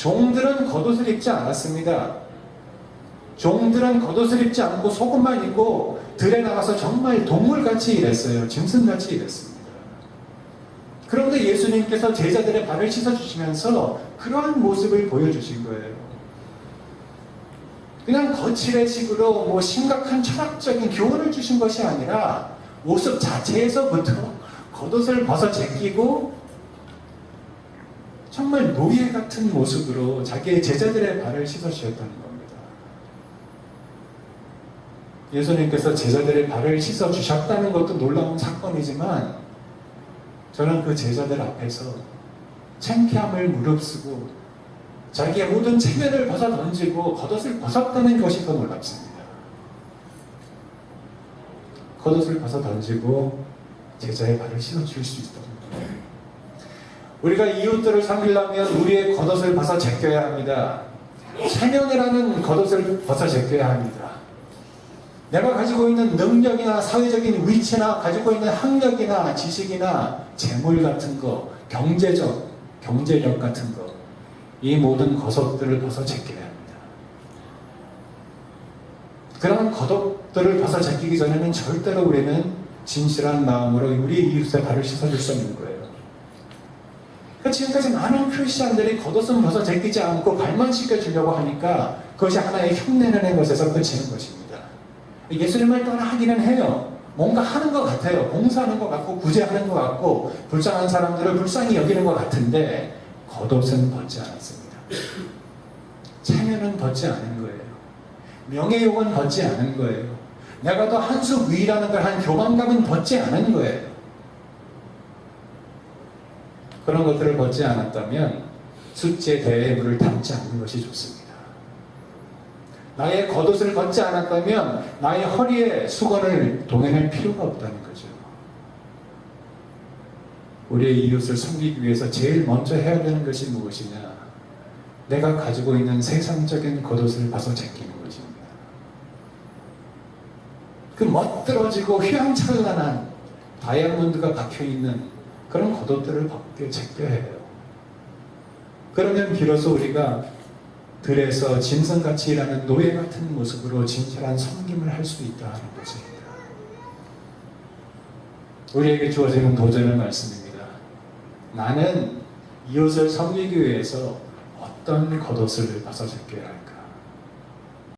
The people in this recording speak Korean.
종들은 겉옷을 입지 않았습니다. 종들은 겉옷을 입지 않고 속옷만 입고 들에 나가서 정말 동물같이 일했어요. 짐승같이 일했습니다. 그런데 예수님께서 제자들의 발을 씻어주시면서 그러한 모습을 보여주신 거예요. 그냥 거칠의 식으로 뭐 심각한 철학적인 교훈을 주신 것이 아니라 모습 자체에서부터 겉옷을 벗어 제끼고 정말 노예 같은 모습으로 자기의 제자들의 발을 씻어주셨다는 겁니다. 예수님께서 제자들의 발을 씻어주셨다는 것도 놀라운 사건이지만 저는 그 제자들 앞에서 창피함을 무릅쓰고 자기의 모든 체면을 벗어 던지고 겉옷을 벗었다는 것이 더 놀랍습니다. 겉옷을 벗어 던지고 제자의 발을 씻어줄 수 있다는 것. 우리가 이웃들을 섬기려면 우리의 겉옷을 벗어 제껴야 합니다. 체면이라는 겉옷을 벗어 제껴야 합니다. 내가 가지고 있는 능력이나 사회적인 위치나 가지고 있는 학력이나 지식이나 재물 같은 거, 경제적, 경제력 같은 거, 이 모든 겉옷들을 벗어 제껴야 합니다. 그런 겉옷들을 벗어 제끼기 전에는 절대로 우리는 진실한 마음으로 우리 이웃의 발을 씻어줄 수 없는 거예요. 그러니까 지금까지 많은 크리스천들이 겉옷은 벗어 제끼지 않고 발만 씻겨주려고 하니까 그것이 하나의 흉내내는 것에서 그치는 것입니다. 예수님을 따라 하기는 해요. 뭔가 하는 것 같아요. 봉사하는 것 같고 구제하는 것 같고 불쌍한 사람들을 불쌍히 여기는 것 같은데 겉옷은 벗지 않았습니다. 체면은 벗지 않은 거예요. 명예욕은 벗지 않은 거예요. 내가 더 한수 위라는 걸 한 교만감은 벗지 않은 거예요. 그런 것들을 벗지 않았다면 숫제 대에 물을 담지 않는 것이 좋습니다. 나의 겉옷을 벗지 않았다면 나의 허리에 수건을 동행할 필요가 없다는 거죠. 우리의 이웃을 섬기기 위해서 제일 먼저 해야 되는 것이 무엇이냐? 내가 가지고 있는 세상적인 겉옷을 벗어 제끼는 것입니다. 그 멋들어지고 휘황찬란한 다이아몬드가 박혀 있는 그런 겉옷들을 벗겨 제껴야 해요. 그러면 비로소 우리가 들에서 짐승같이 일하는 노예 같은 모습으로 진실한 섬김을 할 수 있다 하는 것입니다. 우리에게 주어지는 도전의 말씀입니다. 나는 이웃을 섬기기 위해서 어떤 겉옷을 벗어 제껴야 할까?